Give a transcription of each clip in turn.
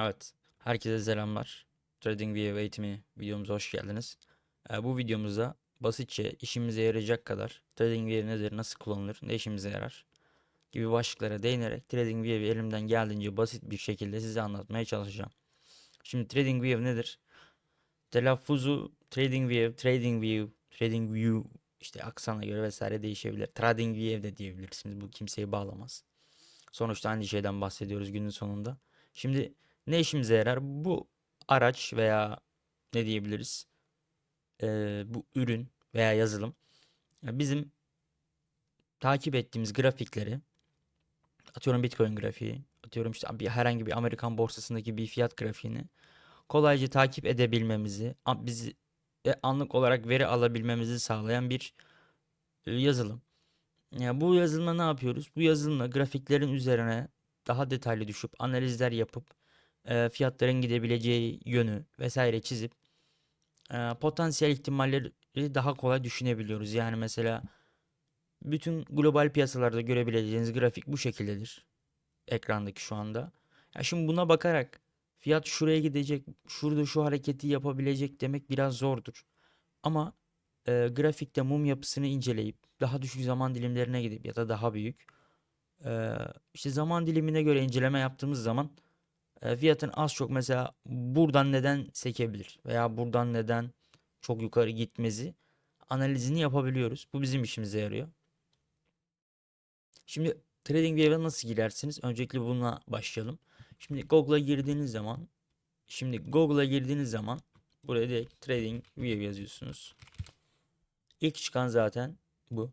Evet, herkese selamlar. TradingView eğitimi videomuza hoş geldiniz. Ee, bu videomuzda basitçe işimize yarayacak kadar TradingView nedir, nasıl kullanılır, ne işimize yarar gibi başlıklara değinerek TradingView'i elimden geldiğince basit bir şekilde size anlatmaya çalışacağım. Şimdi TradingView nedir? Telaffuzu TradingView, TradingView, TradingView işte aksana göre vesaire değişebilir. TradingView de diyebilirsiniz. Bu kimseyi bağlamaz. Sonuçta aynı şeyden bahsediyoruz günün sonunda. Şimdi ne işimize yarar? Bu araç veya ne diyebiliriz? Ee, bu ürün veya yazılım bizim takip ettiğimiz grafikleri atıyorum Bitcoin grafiği, atıyorum işte bir herhangi bir Amerikan borsasındaki bir fiyat grafiğini kolayca takip edebilmemizi, bizi ve anlık olarak veri alabilmemizi sağlayan bir e, yazılım. Ya bu yazılımla ne yapıyoruz? Bu yazılımla grafiklerin üzerine daha detaylı düşüp analizler yapıp e, fiyatların gidebileceği yönü vesaire çizip e, potansiyel ihtimalleri daha kolay düşünebiliyoruz. Yani mesela bütün global piyasalarda görebileceğiniz grafik bu şekildedir. Ekrandaki şu anda. Ya şimdi buna bakarak fiyat şuraya gidecek, şurada şu hareketi yapabilecek demek biraz zordur. Ama e, grafikte mum yapısını inceleyip daha düşük zaman dilimlerine gidip ya da daha büyük e, işte zaman dilimine göre inceleme yaptığımız zaman fiyatın az çok mesela buradan neden sekebilir veya buradan neden çok yukarı gitmezi analizini yapabiliyoruz. Bu bizim işimize yarıyor. Şimdi TradingView'e nasıl girersiniz? Öncelikle bununla başlayalım. Şimdi Google'a girdiğiniz zaman şimdi Google'a girdiğiniz zaman buraya direkt TradingView yazıyorsunuz. İlk çıkan zaten bu.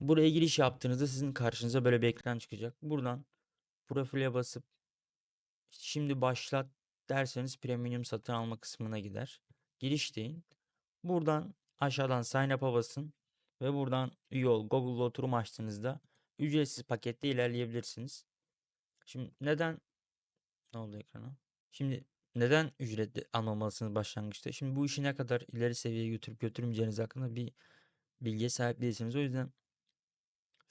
Buraya giriş yaptığınızda sizin karşınıza böyle bir ekran çıkacak. Buradan profile basıp şimdi başlat derseniz premium satın alma kısmına gider. Giriş deyin. Buradan aşağıdan sign up'a basın ve buradan üye ol. Google'da oturum açtığınızda ücretsiz pakette ilerleyebilirsiniz. Şimdi neden ne oldu ekrana? Şimdi neden ücretli almamalısınız başlangıçta? Şimdi bu işi ne kadar ileri seviyeye götürüp götürmeyeceğiniz hakkında bir bilgiye sahip değilsiniz. O yüzden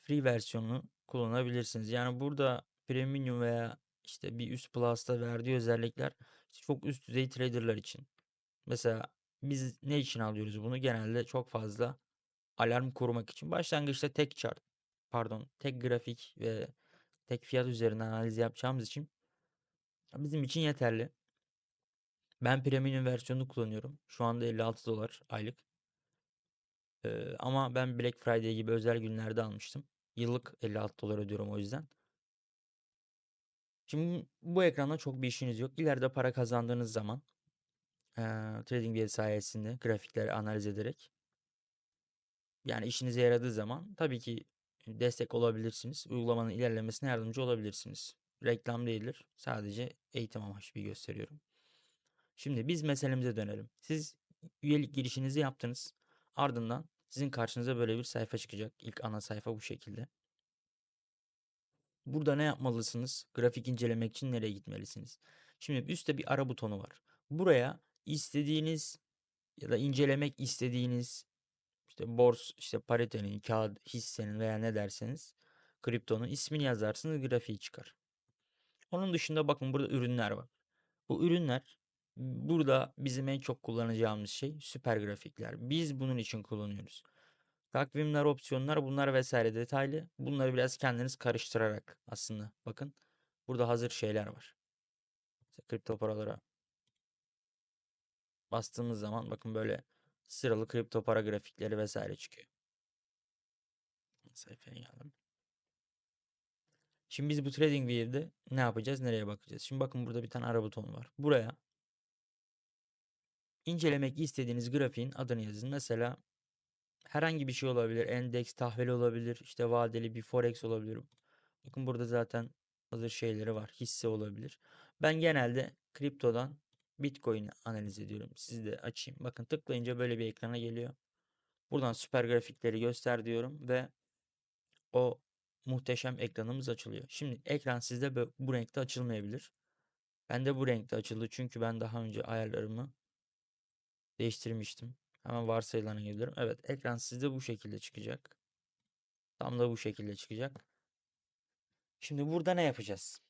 free versiyonunu kullanabilirsiniz. Yani burada premium veya işte bir üst plus'ta verdiği özellikler çok üst düzey traderlar için. Mesela biz ne için alıyoruz bunu? Genelde çok fazla alarm korumak için. Başlangıçta tek chart, pardon, tek grafik ve tek fiyat üzerinden analiz yapacağımız için bizim için yeterli. Ben premium versiyonunu kullanıyorum. Şu anda 56 dolar aylık. Ee, ama ben Black Friday gibi özel günlerde almıştım. Yıllık 56 dolar ödüyorum o yüzden. Şimdi bu ekranda çok bir işiniz yok. İleride para kazandığınız zaman eee TradingView sayesinde grafikleri analiz ederek yani işinize yaradığı zaman tabii ki destek olabilirsiniz. Uygulamanın ilerlemesine yardımcı olabilirsiniz. Reklam değildir. Sadece eğitim amaçlı bir gösteriyorum. Şimdi biz meselemize dönelim. Siz üyelik girişinizi yaptınız. Ardından sizin karşınıza böyle bir sayfa çıkacak. İlk ana sayfa bu şekilde. Burada ne yapmalısınız? Grafik incelemek için nereye gitmelisiniz? Şimdi üstte bir ara butonu var. Buraya istediğiniz ya da incelemek istediğiniz işte bors, işte paritenin, kağıt, hissenin veya ne derseniz kriptonun ismini yazarsınız grafiği çıkar. Onun dışında bakın burada ürünler var. Bu ürünler burada bizim en çok kullanacağımız şey süper grafikler. Biz bunun için kullanıyoruz. Takvimler, opsiyonlar bunlar vesaire detaylı. Bunları biraz kendiniz karıştırarak aslında bakın. Burada hazır şeyler var. Mesela kripto paralara bastığımız zaman bakın böyle sıralı kripto para grafikleri vesaire çıkıyor. Sayfaya geldim. Şimdi biz bu TradingView'de ne yapacağız? Nereye bakacağız? Şimdi bakın burada bir tane ara butonu var. Buraya incelemek istediğiniz grafiğin adını yazın. Mesela herhangi bir şey olabilir. Endeks, tahvil olabilir. işte vadeli bir forex olabilir. Bakın burada zaten hazır şeyleri var. Hisse olabilir. Ben genelde kriptodan Bitcoin'i analiz ediyorum. Siz de açayım. Bakın tıklayınca böyle bir ekrana geliyor. Buradan süper grafikleri göster diyorum ve o muhteşem ekranımız açılıyor. Şimdi ekran sizde bu renkte açılmayabilir. Ben de bu renkte açıldı çünkü ben daha önce ayarlarımı değiştirmiştim. Hemen varsayılarına geliyorum. Evet ekran sizde bu şekilde çıkacak. Tam da bu şekilde çıkacak. Şimdi burada ne yapacağız?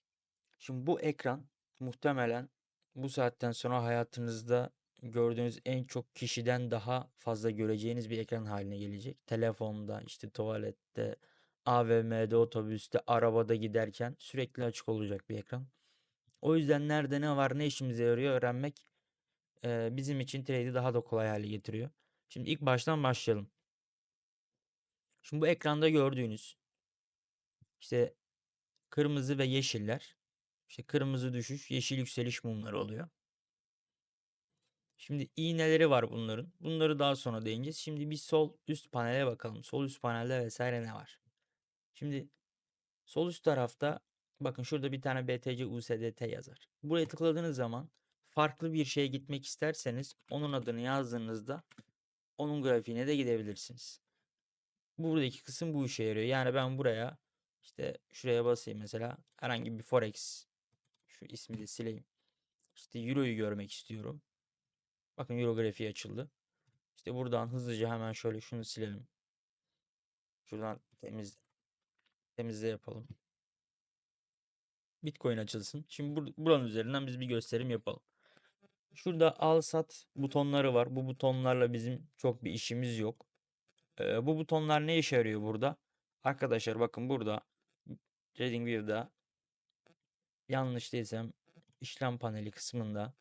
Şimdi bu ekran muhtemelen bu saatten sonra hayatınızda gördüğünüz en çok kişiden daha fazla göreceğiniz bir ekran haline gelecek. Telefonda, işte tuvalette, AVM'de, otobüste, arabada giderken sürekli açık olacak bir ekran. O yüzden nerede ne var, ne işimize yarıyor öğrenmek eee, bizim için trade'i daha da kolay hale getiriyor. Şimdi ilk baştan başlayalım. Şimdi bu ekranda gördüğünüz işte kırmızı ve yeşiller, işte kırmızı düşüş, yeşil yükseliş mumları oluyor. Şimdi iğneleri var bunların. Bunları daha sonra değineceğiz. Şimdi bir sol üst panele bakalım. Sol üst panelde vesaire ne var? Şimdi sol üst tarafta bakın şurada bir tane BTC USDT yazar. Buraya tıkladığınız zaman farklı bir şeye gitmek isterseniz onun adını yazdığınızda onun grafiğine de gidebilirsiniz. Buradaki kısım bu işe yarıyor. Yani ben buraya işte şuraya basayım mesela herhangi bir forex şu ismi de sileyim. İşte euroyu görmek istiyorum. Bakın euro grafiği açıldı. İşte buradan hızlıca hemen şöyle şunu silelim. Şuradan temiz temizle yapalım. Bitcoin açılsın. Şimdi bur buranın üzerinden biz bir gösterim yapalım. Şurada al sat butonları var. Bu butonlarla bizim çok bir işimiz yok. Ee, bu butonlar ne işe yarıyor burada? Arkadaşlar bakın burada TradingView'da yanlış değilsem işlem paneli kısmında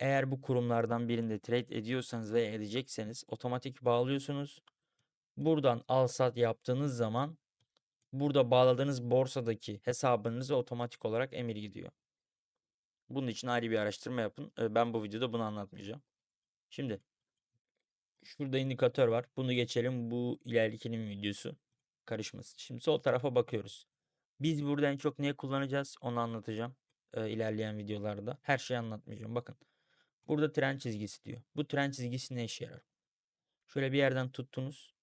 eğer bu kurumlardan birinde trade ediyorsanız ve edecekseniz otomatik bağlıyorsunuz. Buradan al sat yaptığınız zaman burada bağladığınız borsadaki hesabınıza otomatik olarak emir gidiyor. Bunun için ayrı bir araştırma yapın. Ben bu videoda bunu anlatmayacağım. Şimdi şurada indikatör var. Bunu geçelim. Bu ilerikinin videosu karışmasın. Şimdi sol tarafa bakıyoruz. Biz burada en çok neyi kullanacağız onu anlatacağım ilerleyen videolarda. Her şeyi anlatmayacağım. Bakın burada tren çizgisi diyor. Bu tren çizgisi ne işe yarar? Şöyle bir yerden tuttunuz.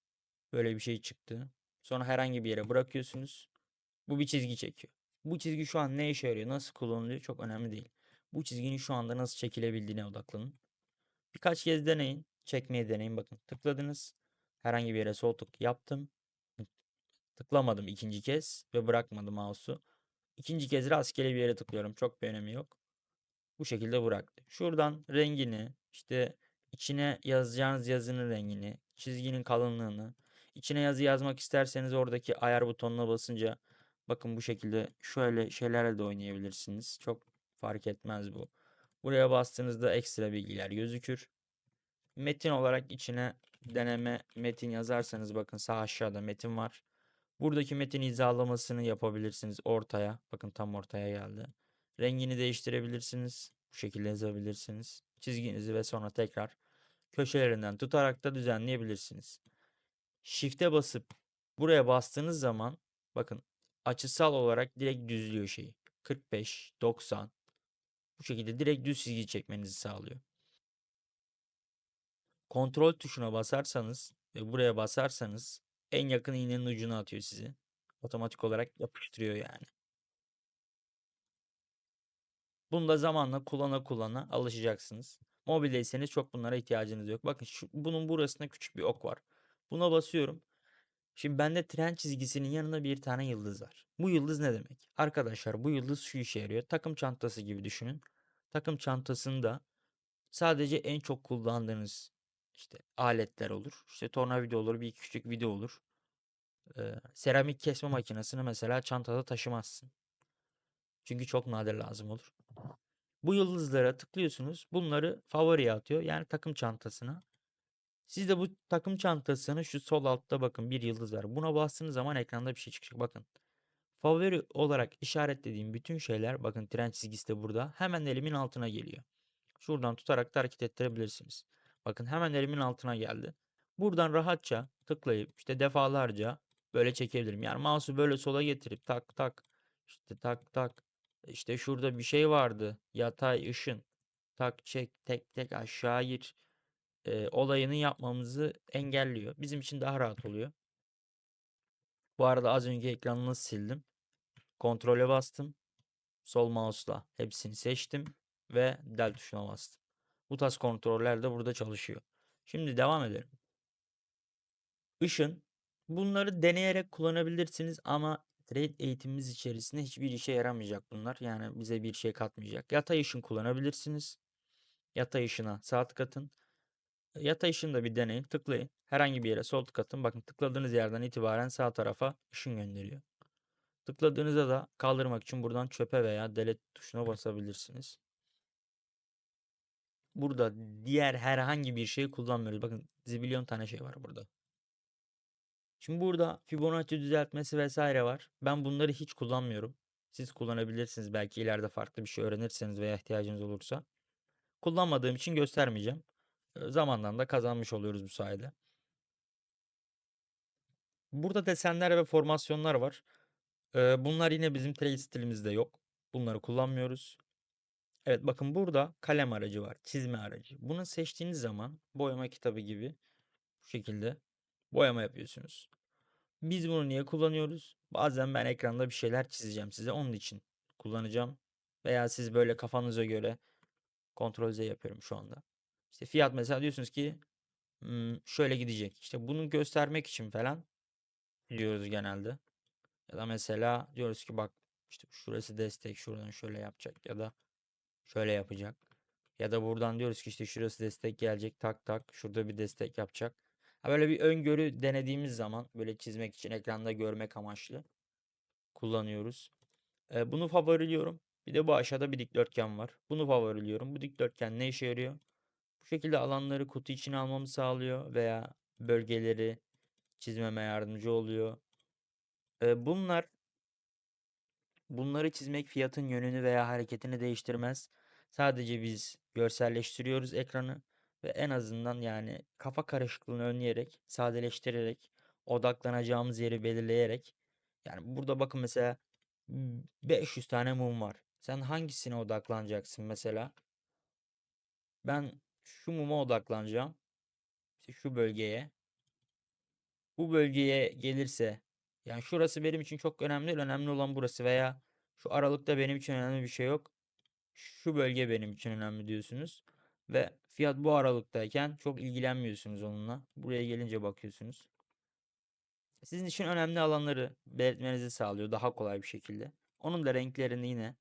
Böyle bir şey çıktı. Sonra herhangi bir yere bırakıyorsunuz. Bu bir çizgi çekiyor. Bu çizgi şu an ne işe yarıyor? Nasıl kullanılıyor? Çok önemli değil. Bu çizginin şu anda nasıl çekilebildiğine odaklanın. Birkaç kez deneyin. Çekmeyi deneyin. Bakın tıkladınız. Herhangi bir yere sol tık yaptım. Tıklamadım ikinci kez ve bırakmadım mouse'u. İkinci kez rastgele bir yere tıklıyorum. Çok bir önemi yok. Bu şekilde bıraktı. Şuradan rengini, işte içine yazacağınız yazının rengini, çizginin kalınlığını, içine yazı yazmak isterseniz oradaki ayar butonuna basınca bakın bu şekilde şöyle şeylerle de oynayabilirsiniz. Çok fark etmez bu. Buraya bastığınızda ekstra bilgiler gözükür. Metin olarak içine deneme metin yazarsanız bakın sağ aşağıda metin var. Buradaki metin hizalamasını yapabilirsiniz ortaya. Bakın tam ortaya geldi. Rengini değiştirebilirsiniz. Bu şekilde yazabilirsiniz. Çizginizi ve sonra tekrar köşelerinden tutarak da düzenleyebilirsiniz. Shift'e basıp buraya bastığınız zaman bakın açısal olarak direkt düzlüyor şeyi. 45, 90 bu şekilde direkt düz çizgi çekmenizi sağlıyor. Kontrol tuşuna basarsanız ve buraya basarsanız en yakın iğnenin ucuna atıyor sizi. Otomatik olarak yapıştırıyor yani. Bunu da zamanla kullana kullana alışacaksınız. Mobildeyseniz çok bunlara ihtiyacınız yok. Bakın şu, bunun burasında küçük bir ok var. Buna basıyorum. Şimdi bende tren çizgisinin yanında bir tane yıldız var. Bu yıldız ne demek? Arkadaşlar bu yıldız şu işe yarıyor. Takım çantası gibi düşünün. Takım çantasında sadece en çok kullandığınız işte aletler olur. İşte tornavida olur, bir küçük video olur. Ee, seramik kesme makinesini mesela çantada taşımazsın. Çünkü çok nadir lazım olur. Bu yıldızlara tıklıyorsunuz. Bunları favoriye atıyor. Yani takım çantasına. Siz de bu takım çantasını şu sol altta bakın bir yıldız var. Buna bastığınız zaman ekranda bir şey çıkacak. Bakın. Favori olarak işaretlediğim bütün şeyler bakın tren çizgisi de burada. Hemen elimin altına geliyor. Şuradan tutarak da hareket ettirebilirsiniz. Bakın hemen elimin altına geldi. Buradan rahatça tıklayıp işte defalarca böyle çekebilirim. Yani mouse'u böyle sola getirip tak tak işte tak tak işte şurada bir şey vardı. Yatay ışın. Tak çek tek tek aşağı gir. E, olayını yapmamızı engelliyor. Bizim için daha rahat oluyor. Bu arada az önce ekranını sildim. Kontrole bastım. Sol mouse'la hepsini seçtim ve del tuşuna bastım. Bu tarz kontroller de burada çalışıyor. Şimdi devam edelim. Işın. Bunları deneyerek kullanabilirsiniz ama trade eğitimimiz içerisinde hiçbir işe yaramayacak bunlar. Yani bize bir şey katmayacak. Yatay ışın kullanabilirsiniz. Yatay ışına sağ tık atın. Yatay ışını da bir deneyin. Tıklayın. Herhangi bir yere sol tık atın. Bakın tıkladığınız yerden itibaren sağ tarafa ışın gönderiyor. Tıkladığınızda da kaldırmak için buradan çöpe veya delete tuşuna basabilirsiniz. Burada diğer herhangi bir şeyi kullanmıyoruz. Bakın zibilyon tane şey var burada. Şimdi burada Fibonacci düzeltmesi vesaire var. Ben bunları hiç kullanmıyorum. Siz kullanabilirsiniz belki ileride farklı bir şey öğrenirseniz veya ihtiyacınız olursa. Kullanmadığım için göstermeyeceğim. Zamandan da kazanmış oluyoruz bu sayede. Burada desenler ve formasyonlar var. Bunlar yine bizim trade stilimizde yok. Bunları kullanmıyoruz. Evet bakın burada kalem aracı var. Çizme aracı. Bunu seçtiğiniz zaman boyama kitabı gibi bu şekilde boyama yapıyorsunuz. Biz bunu niye kullanıyoruz? Bazen ben ekranda bir şeyler çizeceğim size. Onun için kullanacağım. Veya siz böyle kafanıza göre kontrol Z yapıyorum şu anda. İşte fiyat mesela diyorsunuz ki "Hmm, şöyle gidecek. İşte bunu göstermek için falan diyoruz genelde. Ya da mesela diyoruz ki bak işte şurası destek şuradan şöyle yapacak ya da şöyle yapacak. Ya da buradan diyoruz ki işte şurası destek gelecek tak tak şurada bir destek yapacak. Ha böyle bir öngörü denediğimiz zaman böyle çizmek için ekranda görmek amaçlı kullanıyoruz. Ee, bunu favoriliyorum. Bir de bu aşağıda bir dikdörtgen var. Bunu favoriliyorum. Bu dikdörtgen ne işe yarıyor? Şekilde alanları kutu içine almamı sağlıyor veya bölgeleri çizmeme yardımcı oluyor. Ee, bunlar bunları çizmek fiyatın yönünü veya hareketini değiştirmez. Sadece biz görselleştiriyoruz ekranı ve en azından yani kafa karışıklığını önleyerek, sadeleştirerek, odaklanacağımız yeri belirleyerek yani burada bakın mesela m, 500 tane mum var. Sen hangisine odaklanacaksın mesela? Ben şu muma odaklanacağım. İşte şu bölgeye. Bu bölgeye gelirse yani şurası benim için çok önemli değil. Önemli olan burası veya şu aralıkta benim için önemli bir şey yok. Şu bölge benim için önemli diyorsunuz. Ve fiyat bu aralıktayken çok ilgilenmiyorsunuz onunla. Buraya gelince bakıyorsunuz. Sizin için önemli alanları belirtmenizi sağlıyor daha kolay bir şekilde. Onun da renklerini yine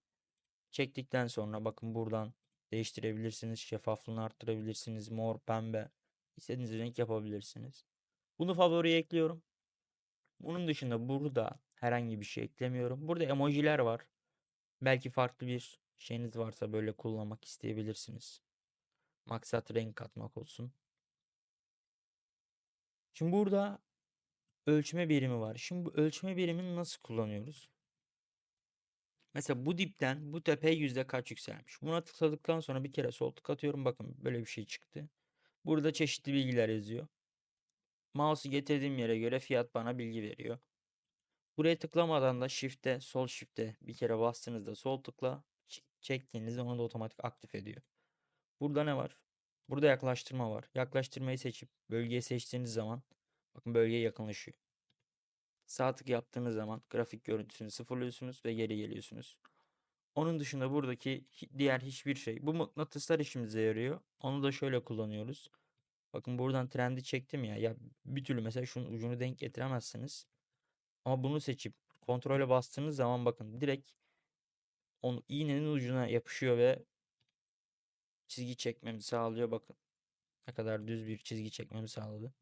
çektikten sonra bakın buradan değiştirebilirsiniz. Şeffaflığını arttırabilirsiniz. Mor, pembe. istediğiniz renk yapabilirsiniz. Bunu favoriye ekliyorum. Bunun dışında burada herhangi bir şey eklemiyorum. Burada emojiler var. Belki farklı bir şeyiniz varsa böyle kullanmak isteyebilirsiniz. Maksat renk katmak olsun. Şimdi burada ölçme birimi var. Şimdi bu ölçme birimini nasıl kullanıyoruz? Mesela bu dipten bu tepe yüzde kaç yükselmiş. Buna tıkladıktan sonra bir kere sol tık atıyorum. Bakın böyle bir şey çıktı. Burada çeşitli bilgiler yazıyor. Mouse'u getirdiğim yere göre fiyat bana bilgi veriyor. Buraya tıklamadan da shift'e, sol shift'e bir kere bastığınızda sol tıkla çektiğinizde onu da otomatik aktif ediyor. Burada ne var? Burada yaklaştırma var. Yaklaştırmayı seçip bölgeyi seçtiğiniz zaman bakın bölgeye yakınlaşıyor. Sağ tık yaptığınız zaman grafik görüntüsünü sıfırlıyorsunuz ve geri geliyorsunuz. Onun dışında buradaki diğer hiçbir şey. Bu mıknatıslar işimize yarıyor. Onu da şöyle kullanıyoruz. Bakın buradan trendi çektim ya. Ya bir türlü mesela şunun ucunu denk getiremezsiniz. Ama bunu seçip kontrole bastığınız zaman bakın direkt onu iğnenin ucuna yapışıyor ve çizgi çekmemi sağlıyor. Bakın ne kadar düz bir çizgi çekmemi sağladı.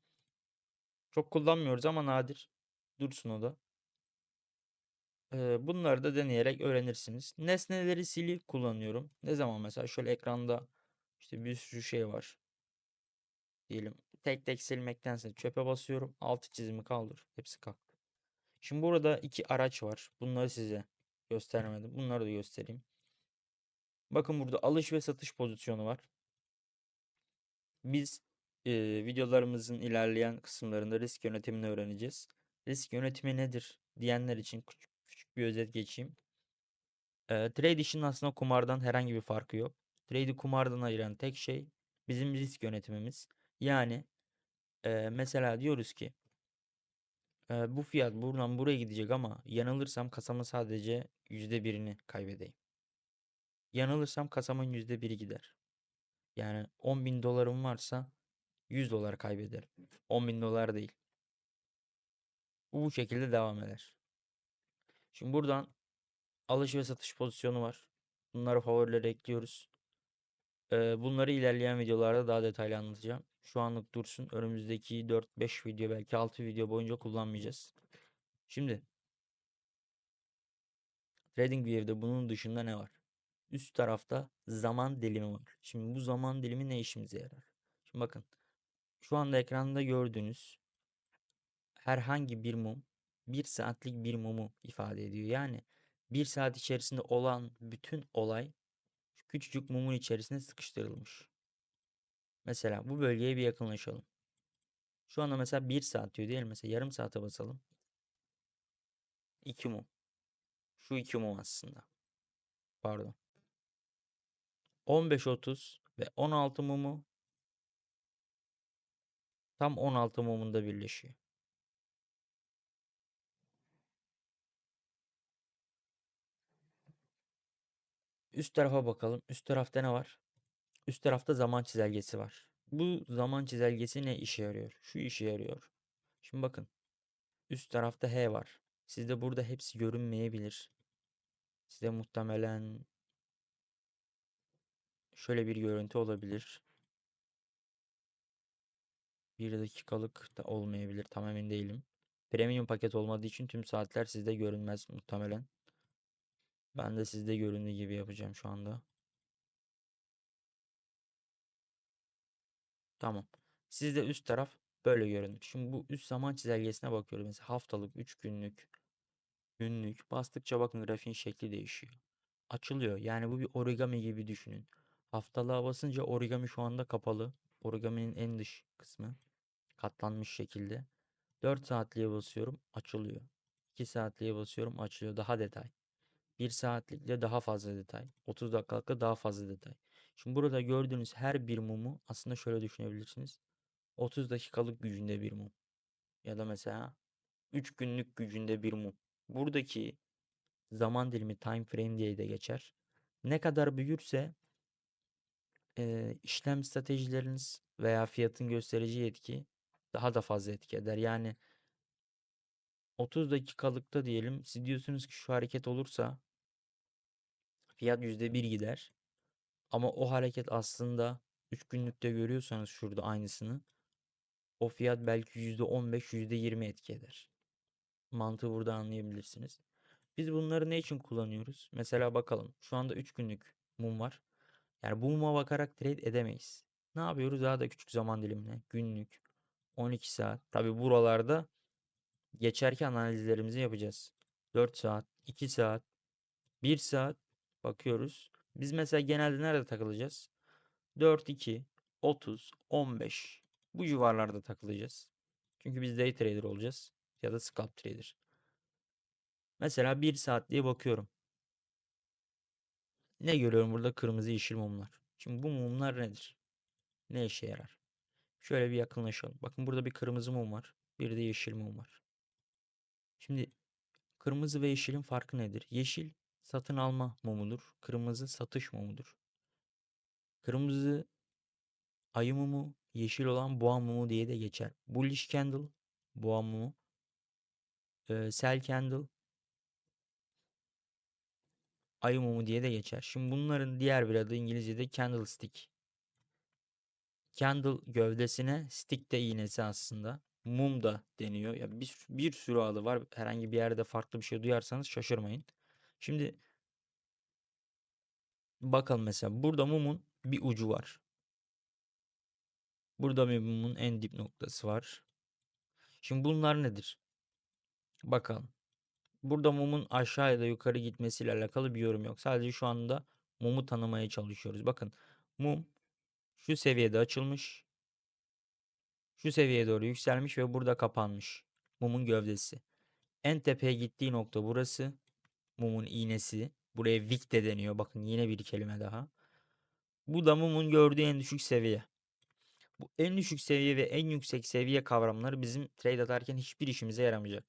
Çok kullanmıyoruz ama nadir. Dursun o da. Ee, bunları da deneyerek öğrenirsiniz. Nesneleri sili kullanıyorum. Ne zaman mesela şöyle ekranda işte bir sürü şey var. Diyelim tek tek silmektense çöpe basıyorum. Altı çizimi kaldır. Hepsi kalktı. Şimdi burada iki araç var. Bunları size göstermedim. Bunları da göstereyim. Bakın burada alış ve satış pozisyonu var. Biz e, videolarımızın ilerleyen kısımlarında risk yönetimini öğreneceğiz. Risk yönetimi nedir diyenler için küçük, küçük bir özet geçeyim. E, trade işinin aslında kumardan herhangi bir farkı yok. Trade'i kumardan ayıran tek şey bizim risk yönetimimiz. Yani e, mesela diyoruz ki e, bu fiyat buradan buraya gidecek ama yanılırsam kasamın sadece yüzde birini kaybedeyim. Yanılırsam kasamın yüzde biri gider. Yani 10 bin dolarım varsa 100 dolar kaybederim. 10 bin dolar değil. Bu bu şekilde devam eder. Şimdi buradan alış ve satış pozisyonu var. Bunları favorilere ekliyoruz. Bunları ilerleyen videolarda daha detaylı anlatacağım. Şu anlık dursun. Önümüzdeki 4-5 video belki 6 video boyunca kullanmayacağız. Şimdi TradingView'de bunun dışında ne var? Üst tarafta zaman dilimi var. Şimdi bu zaman dilimi ne işimize yarar? Şimdi bakın. Şu anda ekranda gördüğünüz herhangi bir mum bir saatlik bir mumu ifade ediyor. Yani bir saat içerisinde olan bütün olay küçücük mumun içerisine sıkıştırılmış. Mesela bu bölgeye bir yakınlaşalım. Şu anda mesela bir saat diyor değil? Mesela yarım saate basalım. 2 mum. Şu 2 mum aslında. Pardon. 15-30 ve 16 mumu tam 16 mumunda birleşiyor. Üst tarafa bakalım. Üst tarafta ne var? Üst tarafta zaman çizelgesi var. Bu zaman çizelgesi ne işe yarıyor? Şu işe yarıyor. Şimdi bakın. Üst tarafta H var. Sizde burada hepsi görünmeyebilir. Size muhtemelen şöyle bir görüntü olabilir. Bir dakikalık da olmayabilir. Tam emin değilim. Premium paket olmadığı için tüm saatler sizde görünmez muhtemelen. Ben de sizde göründüğü gibi yapacağım şu anda. Tamam. Sizde üst taraf böyle görünür. Şimdi bu üst zaman çizelgesine bakıyorum. Mesela haftalık, 3 günlük, günlük. Bastıkça bakın grafiğin şekli değişiyor. Açılıyor. Yani bu bir origami gibi düşünün. Haftalığa basınca origami şu anda kapalı. Origaminin en dış kısmı. Katlanmış şekilde. 4 saatliğe basıyorum. Açılıyor. 2 saatliğe basıyorum. Açılıyor. Daha detay. 1 saatlikle daha fazla detay. 30 dakikalıkla daha fazla detay. Şimdi burada gördüğünüz her bir mumu aslında şöyle düşünebilirsiniz. 30 dakikalık gücünde bir mum. Ya da mesela 3 günlük gücünde bir mum. Buradaki zaman dilimi time frame diye de geçer. Ne kadar büyürse e, işlem stratejileriniz veya fiyatın göstereceği etki daha da fazla etki eder. Yani 30 dakikalıkta diyelim siz diyorsunuz ki şu hareket olursa fiyat %1 gider. Ama o hareket aslında 3 günlükte görüyorsanız şurada aynısını o fiyat belki %15 %20 etki eder. Mantığı burada anlayabilirsiniz. Biz bunları ne için kullanıyoruz? Mesela bakalım. Şu anda 3 günlük mum var. Yani bu muma bakarak trade edemeyiz. Ne yapıyoruz? Daha da küçük zaman dilimine. Günlük. 12 saat. Tabi buralarda geçerken analizlerimizi yapacağız. 4 saat, 2 saat, 1 saat bakıyoruz. Biz mesela genelde nerede takılacağız? 4, 2, 30, 15 bu civarlarda takılacağız. Çünkü biz day trader olacağız ya da scalp trader. Mesela 1 saat diye bakıyorum. Ne görüyorum burada? Kırmızı yeşil mumlar. Şimdi bu mumlar nedir? Ne işe yarar? Şöyle bir yakınlaşalım. Bakın burada bir kırmızı mum var. Bir de yeşil mum var. Şimdi kırmızı ve yeşilin farkı nedir? Yeşil satın alma mumudur. Kırmızı satış mumudur. Kırmızı ayı mumu, yeşil olan boğa mumu diye de geçer. Bullish candle, boğa mumu. Ee, sell candle, ayı mumu diye de geçer. Şimdi bunların diğer bir adı İngilizce'de candlestick. Candle gövdesine, stick de iğnesi aslında. Mum da deniyor. Ya bir, bir sürü adı var. Herhangi bir yerde farklı bir şey duyarsanız şaşırmayın. Şimdi bakalım mesela burada mumun bir ucu var. Burada bir mumun en dip noktası var. Şimdi bunlar nedir? Bakalım. Burada mumun aşağı ya da yukarı gitmesiyle alakalı bir yorum yok. Sadece şu anda mumu tanımaya çalışıyoruz. Bakın mum şu seviyede açılmış. Şu seviyeye doğru yükselmiş ve burada kapanmış. Mumun gövdesi. En tepeye gittiği nokta burası. Mumun iğnesi. Buraya wick de deniyor. Bakın yine bir kelime daha. Bu da mumun gördüğü en düşük seviye. Bu en düşük seviye ve en yüksek seviye kavramları bizim trade atarken hiçbir işimize yaramayacak.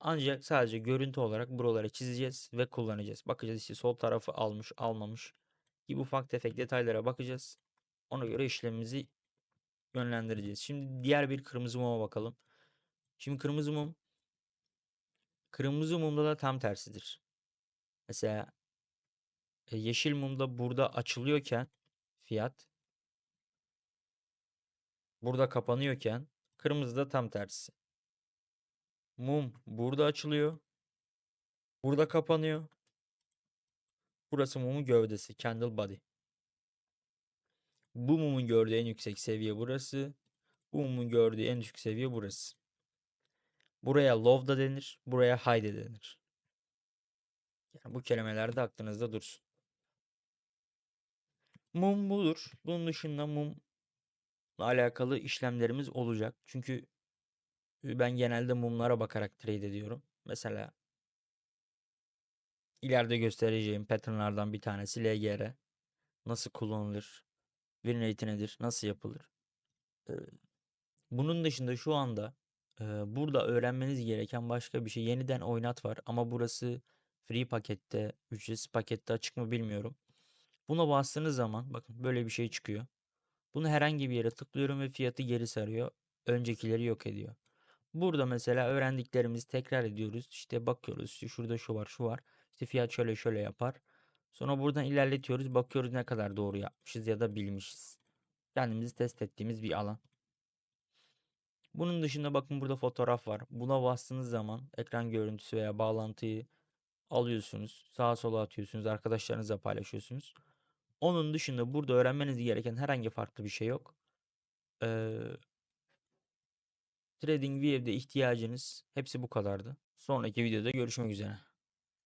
Ancak sadece görüntü olarak buraları çizeceğiz ve kullanacağız. Bakacağız işte sol tarafı almış almamış gibi ufak tefek detaylara bakacağız. Ona göre işlemimizi yönlendireceğiz. Şimdi diğer bir kırmızı muma bakalım. Şimdi kırmızı mum Kırmızı mumda da tam tersidir. Mesela e, yeşil mumda burada açılıyorken fiyat burada kapanıyorken kırmızı da tam tersi. Mum burada açılıyor. Burada kapanıyor. Burası mumun gövdesi. Candle body. Bu mumun gördüğü en yüksek seviye burası. Bu mumun gördüğü en düşük seviye burası. Buraya low da denir. Buraya high de denir. Yani bu kelimeler de aklınızda dursun. Mum budur. Bunun dışında mumla alakalı işlemlerimiz olacak. Çünkü ben genelde mumlara bakarak trade ediyorum. Mesela ileride göstereceğim patternlardan bir tanesi LGR. Nasıl kullanılır? Win rate nedir? Nasıl yapılır? Bunun dışında şu anda e, burada öğrenmeniz gereken başka bir şey. Yeniden oynat var ama burası free pakette, ücretsiz pakette açık mı bilmiyorum. Buna bastığınız zaman bakın böyle bir şey çıkıyor. Bunu herhangi bir yere tıklıyorum ve fiyatı geri sarıyor. Öncekileri yok ediyor. Burada mesela öğrendiklerimizi tekrar ediyoruz. İşte bakıyoruz. İşte şurada şu var, şu var. İşte fiyat şöyle şöyle yapar. Sonra buradan ilerletiyoruz. Bakıyoruz ne kadar doğru yapmışız ya da bilmişiz. Kendimizi test ettiğimiz bir alan. Bunun dışında bakın burada fotoğraf var. Buna bastığınız zaman ekran görüntüsü veya bağlantıyı alıyorsunuz. Sağa sola atıyorsunuz. Arkadaşlarınızla paylaşıyorsunuz. Onun dışında burada öğrenmeniz gereken herhangi farklı bir şey yok. Ee, TradingView'de ihtiyacınız hepsi bu kadardı. Sonraki videoda görüşmek üzere.